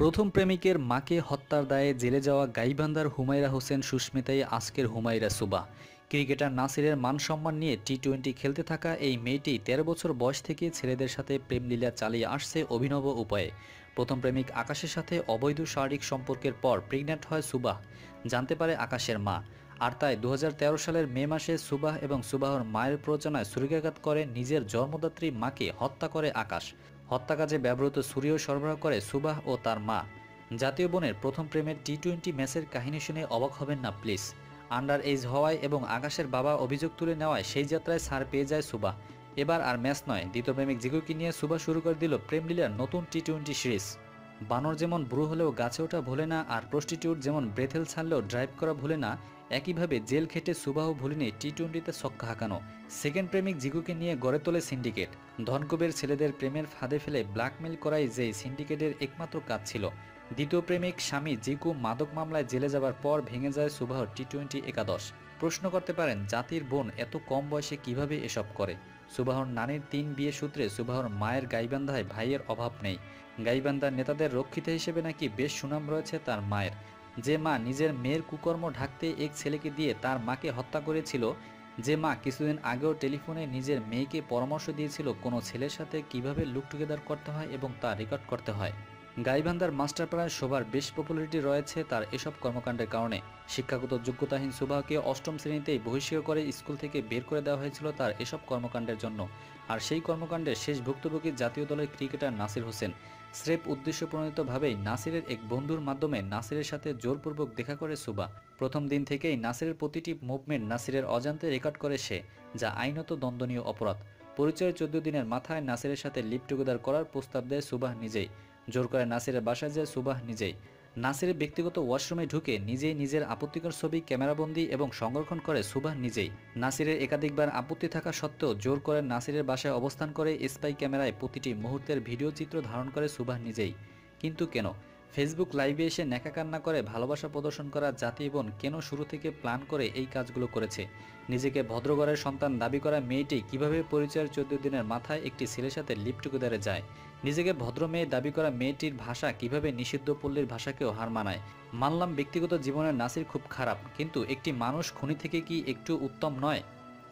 প্রথম প্রেমিকের মাকে হত্যার দায়ে জেলে যাওয়া গাইবান্ধার হুমায়রা হোসেন সুস্মিতাই আজকের হুমায়রা সুবা। ক্রিকেটার নাসিরের মান সম্মান নিয়ে টি টোয়েন্টি খেলতে থাকা এই মেয়েটি তেরো বছর বয়স থেকে ছেলেদের সাথে প্রেমলীলা চালিয়ে আসছে অভিনব উপায়ে। প্রথম প্রেমিক আকাশের সাথে অবৈধ শারীরিক সম্পর্কের পর প্রেগন্যান্ট হয় সুবাহ জানতে পারে আকাশের মা। আর তাই দু হাজার তেরো সালের মে মাসে সুবাহ এবং সুবাহর মায়ের প্ররোচনায় ছুরিকাঘাত করে নিজের জন্মদাত্রী মাকে হত্যা করে আকাশ। হত্যা কাজে ব্যবহৃত ছুরিও সরবরাহ করে সুবাহ ও তার মা। জাতীয় বনের প্রথম প্রেমের টি টোয়েন্টি ম্যাচের কাহিনী শুনে অবাক হবেন না, প্লিজ। আন্ডার এজ হওয়ায় এবং আকাশের বাবা অভিযোগ তুলে নেওয়ায় সেই যাত্রায় সার পেয়ে যায় সুবাহ। এবার আর ম্যাচ নয়, দ্বিতীয় প্রেমিক জিগুকে নিয়ে সুবাহ শুরু করে দিল প্রেম লীলার নতুন টি টোয়েন্টি সিরিজ। বানর যেমন ব্রু হলেও গাছে ওঠা ভোলে না আর প্রস্টিটিউট যেমন ব্রেথেল ছাড়লেও ড্রাইভ করা ভুলে না, একইভাবে জেল খেটে সুবাহ ভুলিনি টি টোয়েন্টিতে ছক্কা হাঁকানো। সেকেন্ড প্রেমিক জিগুকে নিয়ে গড়ে তোলে সিন্ডিকেট ধনকুবের ছেলেদের প্রেমের ফাঁদে ফেলে ব্ল্যাকমেল করাই যেই সিন্ডিকেটের একমাত্র কাজ ছিল। দ্বিতীয় প্রেমিক স্বামী জিকু মাদক মামলায় জেলে যাবার পর ভেঙে যায় সুবাহর টি টোয়েন্টি একাদশ। প্রশ্ন করতে পারেন, জাতির বোন এত কম বয়সে কীভাবে এসব করে? সুবাহর নানির তিন বিয়ে সূত্রে সুবাহর মায়ের গাইবান্ধায় ভাইয়ের অভাব নেই। গাইবান্ধার নেতাদের রক্ষিতা হিসেবে নাকি বেশ সুনাম রয়েছে তার মায়ের। যে মা নিজের মেয়ের কুকর্ম ঢাকতে এক ছেলেকে দিয়ে তার মাকে হত্যা করেছিল, যে মা কিছুদিন আগেও টেলিফোনে নিজের মেয়েকে পরামর্শ দিয়েছিল কোনো ছেলের সাথে কীভাবে লুক টুগেদার করতে হয় এবং তা রেকর্ড করতে হয়। গাইবান্ধার মাস্টারপাড়ায় সবার বেশ পপুলারিটি রয়েছে তার এসব কর্মকাণ্ডের কারণে। শিক্ষাগত যোগ্যতাহীন সুবাহকে অষ্টম শ্রেণীতেই বহিষ্কার করে স্কুল থেকে বের করে দেওয়া হয়েছিল তার এসব কর্মকাণ্ডের জন্য। আর সেই কর্মকাণ্ডের শেষ ভুক্তভোগী জাতীয় দলের ক্রিকেটার নাসির হোসেন। স্রেফ উদ্দেশ্যপ্রণোদিতভাবেই নাসিরের এক বন্ধুর মাধ্যমে নাসিরের সাথে জোরপূর্বক দেখা করে সুবা। প্রথম দিন থেকেই নাসিরের প্রতিটি মুভমেন্ট নাসিরের অজান্তে রেকর্ড করে সে, যা আইনত দ্বন্দ্বনীয় অপরাধ। পরিচয়ের চোদ্দ দিনের মাথায় নাসিরের সাথে লিপ টুগেদার করার প্রস্তাব দেয় সুবাহ নিজেই। জোর করে নাসিরের বাসায় যায় সুবাহ নিজেই। নাসিরের ব্যক্তিগত ওয়াশরুমে ঢুকে নিজেই নিজের আপত্তিকর ছবি, ক্যামেরাবন্দি এবং সংরক্ষণ করে সুবাহ নিজেই। নাসিরের একাধিকবার আপত্তি থাকা সত্ত্বেও জোর করে নাসিরের বাসায় অবস্থান করে স্পাই ক্যামেরায় প্রতিটি মুহূর্তের ভিডিও চিত্র ধারণ করে সুবাহ নিজেই। কিন্তু কেন? ফেসবুক লাইভে এসে নেকা কান্না করে ভালোবাসা প্রদর্শন করা জাতি বোন কেন শুরু থেকে প্ল্যান করে এই কাজগুলো করেছে? নিজেকে ভদ্রগড়ের সন্তান দাবি করা মেয়েটি কীভাবে পরিচয়ের চোদ্দ দিনের মাথায় একটি ছেলের সাথে লিপ টুগেদারে যায়? নিজেকে ভদ্র মেয়ে দাবি করা মেয়েটির ভাষা কীভাবে নিষিদ্ধ পল্লীর ভাষাকেও হার মানায়? মানলাম ব্যক্তিগত জীবনের নাসির খুব খারাপ, কিন্তু একটি মানুষ খুনি থেকে কি একটু উত্তম নয়?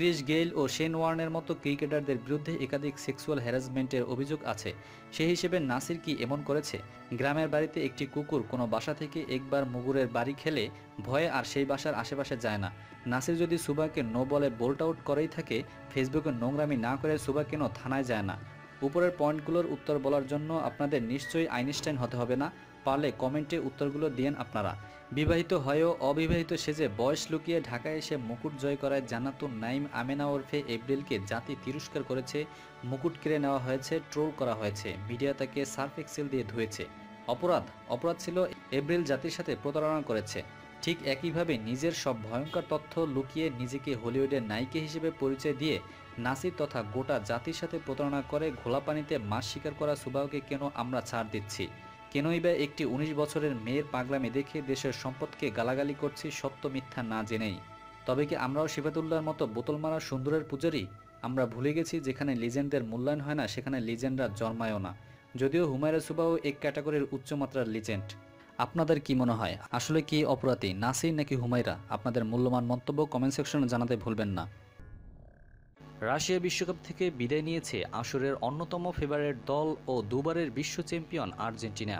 ক্রিস গেইল ও শেন ওয়ার্নের মতো ক্রিকেটারদের বিরুদ্ধে একাধিক সেক্সুয়াল হ্যারাসমেন্টের অভিযোগ আছে। সেই হিসেবে নাসির কি এমন করেছে? গ্রামের বাড়িতে একটি কুকুর কোনো বাসা থেকে একবার মুগুরের বাড়ি খেলে ভয়ে আর সেই বাসার আশেপাশে যায় না। নাসির যদি সুবাকে নো বলে বোল্ট আউট করেই থাকে, ফেসবুকে নোংরামি না করে সুবা কেন থানায় যায় না? উপরের পয়েন্টগুলোর উত্তর বলার জন্য আপনাদের নিশ্চয়ই আইনস্টাইন হতে হবে না? পারলে কমেন্টে উত্তরগুলো দিয়েন আপনারা। বিবাহিত হয়েও অবিবাহিত সেজে বয়স লুকিয়ে ঢাকায় এসে মুকুট জয় করায় জানাতুন নাইম আমেনা ওরফে এপ্রিলকে জাতি তিরস্কার করেছে, মুকুট কেড়ে নেওয়া হয়েছে, ট্রোল করা হয়েছে, মিডিয়া তাকে সার্ফ এক্সেল দিয়ে ধুয়েছে। অপরাধ অপরাধ ছিল এপ্রিল জাতির সাথে প্রতারণা করেছে। ঠিক একইভাবে নিজের সব ভয়ঙ্কর তথ্য লুকিয়ে নিজেকে হলিউডের নায়িকা হিসেবে পরিচয় দিয়ে নাসির তথা গোটা জাতির সাথে প্রতারণা করে ঘোলাপানিতে মাছ শিকার করা সুবাহকে কেন আমরা ছাড় দিচ্ছি? কেনই বা একটি ১৯ বছরের মেয়ের পাগলামি দেখে দেশের সম্পদকে গালাগালি করছি সত্য মিথ্যা না জেনেই। তবে কি আমরাও শিফাতুল্লাহর মতো বোতল মারা সুন্দরের পূজারি? আমরা ভুলে গেছি যেখানে লিজেন্ডদের মূল্যায়ন হয় না, সেখানে লিজেন্ডরা জন্মায়ও না। যদিও হুমায়রা সুবাহ এক ক্যাটাগরির উচ্চমাত্রার লিজেন্ড। আপনাদের কি মনে হয়? আসলে কি অপরাধী, নাসির নাকি হুমায়রা? আপনাদের মূল্যবান মন্তব্য কমেন্ট সেকশনে জানাতে ভুলবেন না। রাশিয়া বিশ্বকাপ থেকে বিদায় নিয়েছে আসরের অন্যতম ফেভারেট দল ও দুবারের বিশ্ব চ্যাম্পিয়ন আর্জেন্টিনা।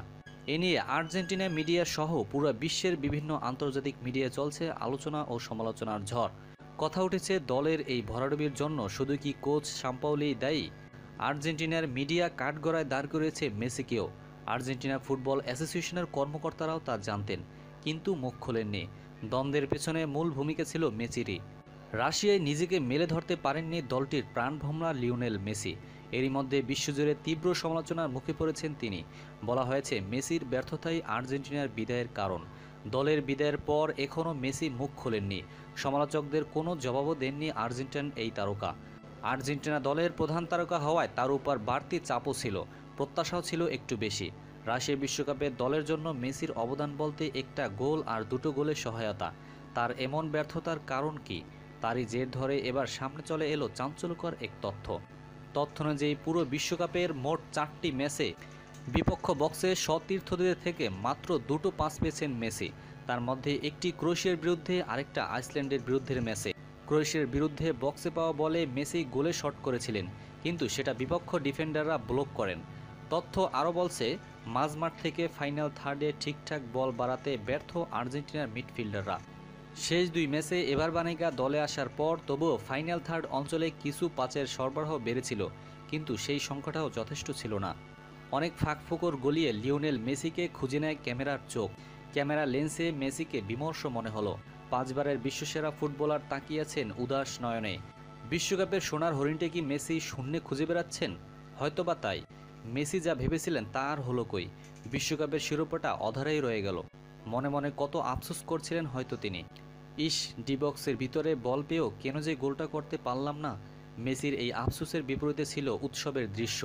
এ নিয়ে আর্জেন্টিনা মিডিয়া সহ পুরো বিশ্বের বিভিন্ন আন্তর্জাতিক মিডিয়া চলছে আলোচনা ও সমালোচনার ঝড়। কথা উঠেছে দলের এই ভরাডুবির জন্য, শুধু কি কোচ সাম্পাউলি দায়ী? আর্জেন্টিনার মিডিয়া কাঠগড়ায় দাঁড় করেছে মেসিকেও। আর্জেন্টিনা ফুটবল অ্যাসোসিয়েশনের কর্মকর্তারাও তা জানতেন, কিন্তু মুখ খোলেননি। দ্বন্দ্বের পেছনে মূল ভূমিকা ছিল মেসিরই। রাশিয়ায় নিজেকে মেলে ধরতে পারেননি দলটির প্রাণভমরা লিওনেল মেসি। এরই মধ্যে বিশ্বজুড়ে তীব্র সমালোচনার মুখে পড়েছেন তিনি। বলা হয়েছে, মেসির ব্যর্থতাই আর্জেন্টিনার বিদায়ের কারণ। দলের বিদায়ের পর এখনও মেসি মুখ খোলেননি। সমালোচকদের কোনো জবাবও দেননি আর্জেন্টিন এই তারকা। আর্জেন্টিনা দলের প্রধান তারকা হওয়ায় তার উপর বাড়তি চাপও ছিল, প্রত্যাশাও ছিল একটু বেশি। রাশিয়া বিশ্বকাপে দলের জন্য মেসির অবদান বলতে একটা গোল আর দুটো গোলের সহায়তা। তার এমন ব্যর্থতার কারণ কি? তারই জের ধরে এবার সামনে চলে এলো চাঞ্চল্যকর এক তথ্য। তথ্য অনুযায়ী পুরো বিশ্বকাপের মোট চারটি ম্যাচে বিপক্ষ বক্সে সতীর্থদের থেকে মাত্র দুটো পাস পেয়েছেন মেসি। তার মধ্যে একটি ক্রোয়েশিয়ার বিরুদ্ধে, আরেকটা আইসল্যান্ডের বিরুদ্ধের ম্যাচে। ক্রোয়েশিয়ার বিরুদ্ধে বক্সে পাওয়া বলে মেসি গোলে শট করেছিলেন, কিন্তু সেটা বিপক্ষ ডিফেন্ডাররা ব্লক করেন। তথ্য আরও বলছে, মাঝমাঠ থেকে ফাইনাল থার্ডে ঠিকঠাক বল বাড়াতে ব্যর্থ আর্জেন্টিনার মিডফিল্ডাররা। শেষ দুই ম্যাচে এবার বানিকা দলে আসার পর তবুও ফাইনাল থার্ড অঞ্চলে কিছু পাচের সরবরাহ বেড়েছিল, কিন্তু সেই সংখ্যাটাও যথেষ্ট ছিল না। অনেক ফাঁকফোকর গলিয়ে লিওনেল মেসিকে খুঁজে নেয় ক্যামেরার চোখ। ক্যামেরা লেন্সে মেসিকে বিমর্ষ মনে হলো। পাঁচবারের বিশ্বসেরা ফুটবলার তাকিয়েছেন উদাস নয়নে। বিশ্বকাপের সোনার হরিণটে কি মেসি শূন্যে খুঁজে বেড়াচ্ছেন? হয়তোবা তাই। মেসি যা ভেবেছিলেন তা আর হলো কই? বিশ্বকাপের শিরোপাটা অধারেই রয়ে গেল। মনে মনে কত আফসোস করছিলেন হয়তো তিনি। ইস ডিবক্সের ভিতরে বল পেয়েও কেন যে গোলটা করতে পারলাম না, মেসির এই আফসোসের বিপরীতে ছিল উৎসবের দৃশ্য।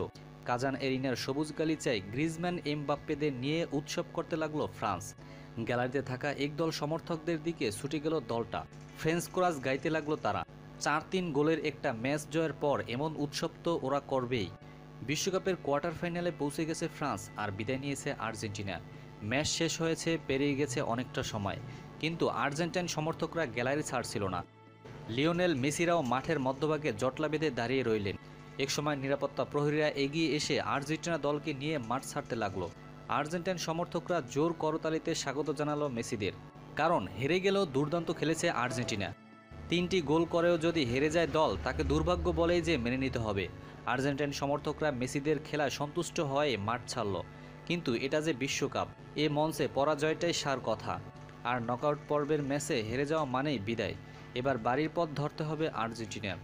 কাজান এরিনার সবুজ গালিচায় গ্রিজম্যান এমবাপ্পেদের নিয়ে উৎসব করতে লাগল ফ্রান্স। গ্যালারিতে থাকা একদল সমর্থকদের দিকে ছুটে গেল দলটা। ফ্রেঞ্চ কোরাস গাইতে লাগল তারা। চার তিন গোলের একটা ম্যাচ জয়ের পর এমন উৎসব তো ওরা করবেই। বিশ্বকাপের কোয়ার্টার ফাইনালে পৌঁছে গেছে ফ্রান্স আর বিদায় নিয়েছে আর্জেন্টিনা। ম্যাচ শেষ হয়েছে, পেরিয়ে গেছে অনেকটা সময়। কিন্তু আর্জেন্টাইন সমর্থকরা গ্যালারি ছাড়ছিল না। লিওনেল মেসিরাও মাঠের মধ্যভাগে জটলা বেঁধে দাঁড়িয়ে রইলেন। একসময় নিরাপত্তা প্রহরীরা এগিয়ে এসে আর্জেন্টিনা দলকে নিয়ে মাঠ ছাড়তে লাগল। আর্জেন্টাইন সমর্থকরা জোর করতালিতে স্বাগত জানালো মেসিদের। কারণ হেরে গেলেও দুর্দান্ত খেলেছে আর্জেন্টিনা। তিনটি গোল করেও যদি হেরে যায় দল, তাকে দুর্ভাগ্য বলেই যে মেনে নিতে হবে। আর্জেন্টাইন সমর্থকরা মেসিদের খেলা সন্তুষ্ট হয়ে মাঠ ছাড়ল। কিন্তু এটা যে বিশ্বকাপ, এ মঞ্চে পরাজয়টাই সার কথা। আর নকআউট পর্বের ম্যাচে হেরে যাওয়া মানেই বিদায়। এবার বাড়ির পথ ধরতে হবে আর্জেন্টিনার।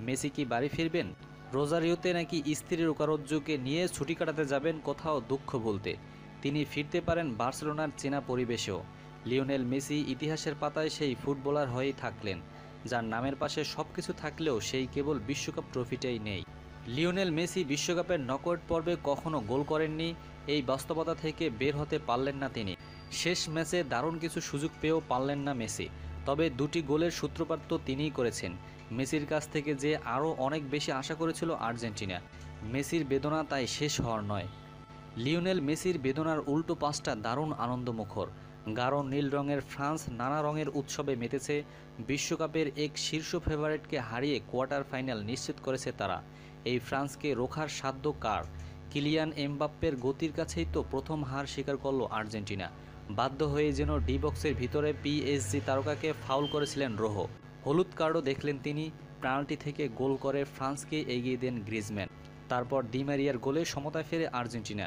মেসি কি বাড়ি ফিরবেন? রোজারিওতে নাকি স্ত্রীর উকারজ্জুকে নিয়ে ছুটি কাটাতে যাবেন কোথাও দুঃখ বলতে। তিনি ফিরতে পারেন বার্সেলোনার চেনা পরিবেশেও। লিওনেল মেসি ইতিহাসের পাতায় সেই ফুটবলার হয়েই থাকলেন। যার নামের পাশে সব কিছু থাকলেও সেই কেবল বিশ্বকাপ ট্রফিটাই নেই। লিওনেল মেসি বিশ্বকাপের নকআউট পর্বে কখনো গোল করেননি, এই বাস্তবতা থেকে বের হতে পারলেন না তিনি। শেষ ম্যাচে দারুণ কিছু সুযোগ পেয়েও পারলেন না মেসি। তবে দুটি গোলের সূত্রপাত তো তিনিই করেছেন। মেসির কাছ থেকে যে আরও অনেক বেশি আশা করেছিল আর্জেন্টিনা। মেসির বেদনা তাই শেষ হওয়ার নয়। লিওনেল মেসির বেদনার উল্টো পাঁচটা দারুণ আনন্দমুখর। গাঢ় নীল রঙের ফ্রান্স নানা রঙের উৎসবে মেতেছে। বিশ্বকাপের এক শীর্ষ ফেভারিটকে হারিয়ে কোয়ার্টার ফাইনাল নিশ্চিত করেছে তারা। এই ফ্রান্সকে রোখার সাধ্য কার? কিলিয়ান এমবাপ্পের গতির কাছেই তো প্রথম হার স্বীকার করল আর্জেন্টিনা। বাধ্য হয়ে যেন ডি বক্সের ভিতরে পিএসজি তারকাকে ফাউল করেছিলেন রোহ। হলুদ কার্ডও দেখলেন তিনি, পেনাল্টি থেকে গোল করে ফ্রান্সকে এগিয়ে দেন গ্রিজম্যান তারপর ডিমারিয়ার গোলে সমতায় ফেরে আর্জেন্টিনা।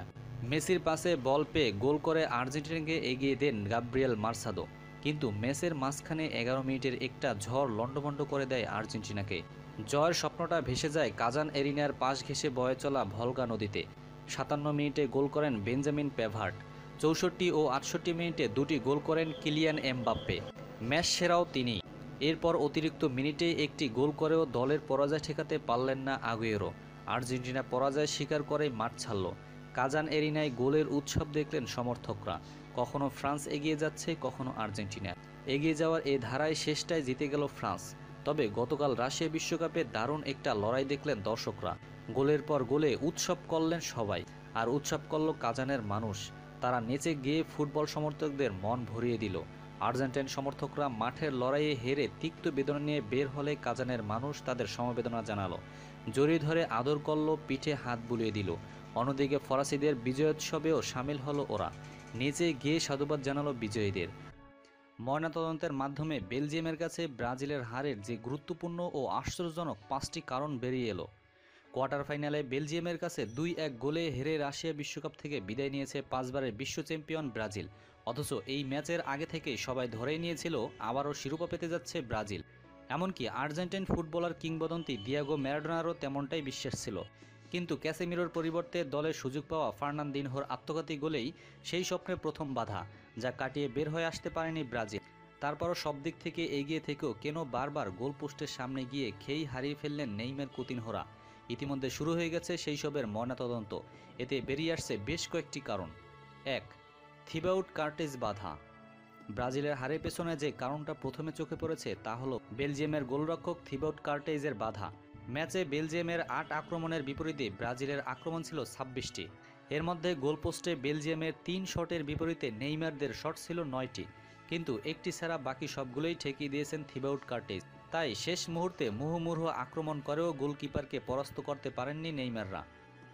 মেসির পাশে বল পেয়ে গোল করে আর্জেন্টিনাকে এগিয়ে দেন গাব্রিয়েল মার্সাদো। কিন্তু ম্যাচের মাঝখানে এগারো মিনিটের একটা ঝড় লণ্ডভণ্ড করে দেয় আর্জেন্টিনাকে। জয়ের স্বপ্নটা ভেসে যায় কাজান এরিনার পাশ ঘেঁষে বয়ে চলা ভলগা নদীতে। সাতান্ন মিনিটে গোল করেন বেঞ্জামিন পেভার্ট। চৌষট্টি ও আটষট্টি মিনিটে দুটি গোল করেন কিলিয়ান এমবাপ্পে। ম্যাচ সেরাও তিনি। এরপর অতিরিক্ত মিনিটে একটি গোল করেও দলের পরাজয় ঠেকাতে পারলেন না আগুয়েরো। আর্জেন্টিনা পরাজয় স্বীকার করেই মাঠ ছাড়ল। কাজান এরিনায় গোলের উৎসব দেখলেন সমর্থকরা। কখনো ফ্রান্স এগিয়ে যাচ্ছে, কখনো আর্জেন্টিনা। এগিয়ে যাওয়ার এ ধারায় শেষটায় জিতে গেল ফ্রান্স। তবে গতকাল রাশিয়া বিশ্বকাপে দারুণ একটা লড়াই দেখলেন দর্শকরা। গোলের পর গোলে উৎসব করলেন সবাই। আর উৎসব করল কাজানের মানুষ। তারা নেচে গিয়ে ফুটবল সমর্থকদের মন ভরিয়ে দিল। আর্জেন্টাইন সমর্থকরা মাঠের লড়াইয়ে হেরে তিক্ত বেদনা নিয়ে বের হলে কাজানের মানুষ তাদের সমবেদনা জানালো। জড়িয়ে ধরে আদর করল, পিঠে হাত বুলিয়ে দিল। অন্যদিকে ফরাসিদের বিজয়োৎসবেও সামিল হলো ওরা। নিচে গিয়ে সাধুবাদ জানালো বিজয়ীদের। ময়নাতদন্তের মাধ্যমে বেলজিয়ামের কাছে ব্রাজিলের হারের যে গুরুত্বপূর্ণ ও আশ্চর্যজনক পাঁচটি কারণ বেরিয়ে এলো। কোয়ার্টার ফাইনালে বেলজিয়ামের কাছে দুই এক গোলে হেরে রাশিয়া বিশ্বকাপ থেকে বিদায় নিয়েছে পাঁচবারের বিশ্ব চ্যাম্পিয়ন ব্রাজিল। অথচ এই ম্যাচের আগে থেকেই সবাই ধরেই নিয়েছিল, আবারও শিরোপা পেতে যাচ্ছে ব্রাজিল। এমনকি আর্জেন্টাইন ফুটবলার কিংবদন্তি দিয়াগো ম্যারাডোনারও তেমনটাই বিশ্বাস ছিল। কিন্তু ক্যাসেমিরোর পরিবর্তে দলের সুযোগ পাওয়া ফার্নান্দিনহোর আত্মঘাতী গোলেই সেই স্বপ্নের প্রথম বাধা, যা কাটিয়ে বের হয়ে আসতে পারেনি ব্রাজিল। তারপরও সব দিক থেকে এগিয়ে থেকেও কেন বারবার গোলপোস্টের সামনে গিয়ে খেই হারিয়ে ফেললেন নেইমের কুতিনহোরা। ইতিমধ্যে শুরু হয়ে গেছে সেই সবের ময়নাতদন্ত। এতে বেরিয়ে আসছে বেশ কয়েকটি কারণ। এক, থিবাউট কার্টেজ বাধা। ব্রাজিলের হারের পেছনে যে কারণটা প্রথমে চোখে পড়েছে তা হলো বেলজিয়ামের গোলরক্ষক থিবাউট কার্টেজের বাধা। ম্যাচে বেলজিয়ামের আট আক্রমণের বিপরীতে ব্রাজিলের আক্রমণ ছিল ছাব্বিশটি। এর মধ্যে গোলপোস্টে বেলজিয়ামের তিন শটের বিপরীতে নেইমারদের শট ছিল নয়টি। কিন্তু একটি ছাড়া বাকি সবগুলোই ঠেকিয়ে দিয়েছেন থিবাউট কার্টেজ। তাই শেষ মুহূর্তে মুহুমুহু আক্রমণ করেও গোলকিপারকে পরাস্ত করতে পারেননি নেইমাররা।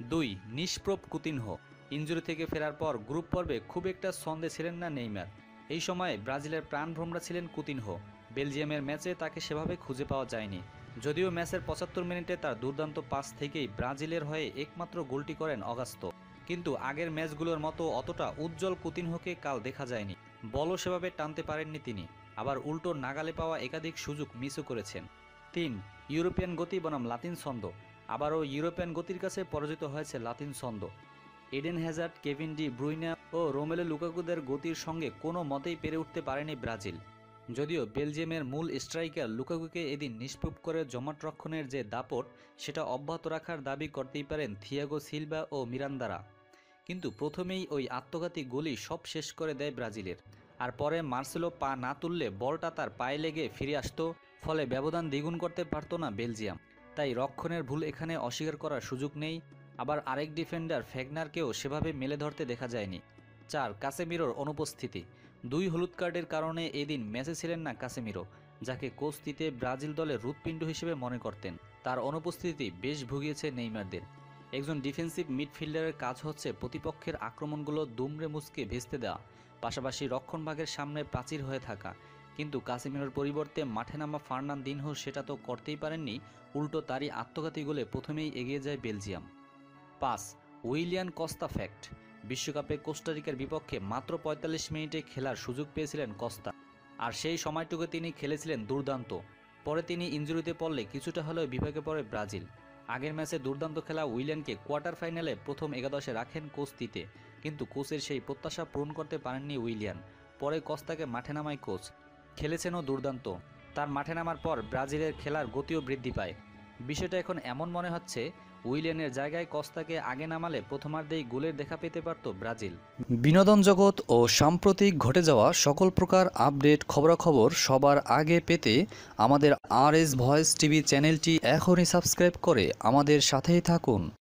দুই, নিষ্প্রভ কুতিনহ। ইঞ্জুরি থেকে ফেরার পর গ্রুপ পর্বে খুব একটা ছন্দে ছিলেন না নেইমার। এই সময়ে ব্রাজিলের প্রাণভ্রমরা ছিলেন কুতিনহ। বেলজিয়ামের ম্যাচে তাকে সেভাবে খুঁজে পাওয়া যায়নি। যদিও ম্যাচের পঁচাত্তর মিনিটে তার দুর্দান্ত পাস থেকেই ব্রাজিলের হয়ে একমাত্র গোলটি করেন অগাস্ত। কিন্তু আগের ম্যাচগুলোর মতো অতটা উজ্জ্বল কুতিনহকে কাল দেখা যায়নি। বলও সেভাবে টানতে পারেননি তিনি, আবার উল্টো নাগালে পাওয়া একাধিক সুযোগ মিসও করেছেন। তিন, ইউরোপিয়ান গতি বনাম লাতিন ছন্দ, আবারও ইউরোপিয়ান গতির কাছে পরাজিত হয়েছে লাতিন ছন্দ। Eden Hazard, Kevin De Bruyne ও রোমেলো লুকাকুদের গতির সঙ্গে কোনো মতেই পেরে উঠতে পারেনি ব্রাজিল। যদিও বেলজিয়ামের মূল স্ট্রাইকার লুকাকুকে এদিন নিষ্প্রুপ করে জমাট রক্ষণের যে দাপট, সেটা অব্যাহত রাখার দাবি করতেই পারেন থিয়াগো সিলভা ও মিরান্দারা। কিন্তু প্রথমেই ওই আত্মঘাতী গোলই সব শেষ করে দেয় ব্রাজিলের। আর পরে মার্সেলো পা না তুললে বলটা তার পায়ে লেগে ফিরে আসতো, ফলে ব্যবধান দ্বিগুণ করতে পারতো না বেলজিয়াম। তাই রক্ষণের ভুল এখানে অস্বীকার করার সুযোগ নেই। আবার আরেক ডিফেন্ডার ফ্যাগনারকেও সেভাবে মেলে ধরতে দেখা যায়নি। চার, কাসেমিরোর অনুপস্থিতি। দুই হলুদ কার্ডের কারণে এদিন ম্যাচে ছিলেন না কাসেমিরো, যাকে কোচ দিতে ব্রাজিল দলের রুদপিণ্ড হিসেবে মনে করতেন। তার অনুপস্থিতি বেশ ভুগিয়েছে নেইমারদের। একজন ডিফেন্সিভ মিডফিল্ডারের কাজ হচ্ছে প্রতিপক্ষের আক্রমণগুলো দুমড়ে মুচকে ভেস্তে দেওয়া, পাশাপাশি রক্ষণভাগের সামনে প্রাচীর হয়ে থাকা। কিন্তু কাসিমিরোর পরিবর্তে মাঠে নামা ফার্নান দিনহো সেটা তো করতেই পারেননি, উল্টো তারই আত্মঘাতী গোলে প্রথমেই এগিয়ে যায় বেলজিয়াম। পাঁচ, উইলিয়ান কস্তা ফ্যাক্ট। বিশ্বকাপে কোস্টারিকার বিপক্ষে মাত্র পঁয়তাল্লিশ মিনিটে খেলার সুযোগ পেয়েছিলেন কস্তা। আর সেই সময়টুকু তিনি খেলেছিলেন দুর্দান্ত। পরে তিনি ইঞ্জুরিতে পড়লে কিছুটা হলেও বিভাগে পড়ে ব্রাজিল। আগের ম্যাচে দুর্দান্ত খেলা উইলিয়ানকে কোয়ার্টার ফাইনালে প্রথম একাদশে রাখেন কোচ কিন্তু কোচের সেই প্রত্যাশা পূরণ করতে পারেননি উইলিয়ান পরে কস্তাকে মাঠে নামায় কোচ। খেলেছেনও দুর্দান্ত। তার মাঠে নামার পর ব্রাজিলের খেলার গতিও বৃদ্ধি পায়। বিষয়টা এখন এমন মনে হচ্ছে উইলিয়ানের জায়গায় কস্তাকে আগে নামালে প্রথমার্ধেই গোলের দেখা পেতে পারত ব্রাজিল। বিনোদন জগৎ ও সাম্প্রতিক ঘটে যাওয়া সকল প্রকার আপডেট খবরাখবর সবার আগে পেতে আমাদের আর এস ভয়েস টিভি চ্যানেলটি এখনই সাবস্ক্রাইব করে আমাদের সাথেই থাকুন।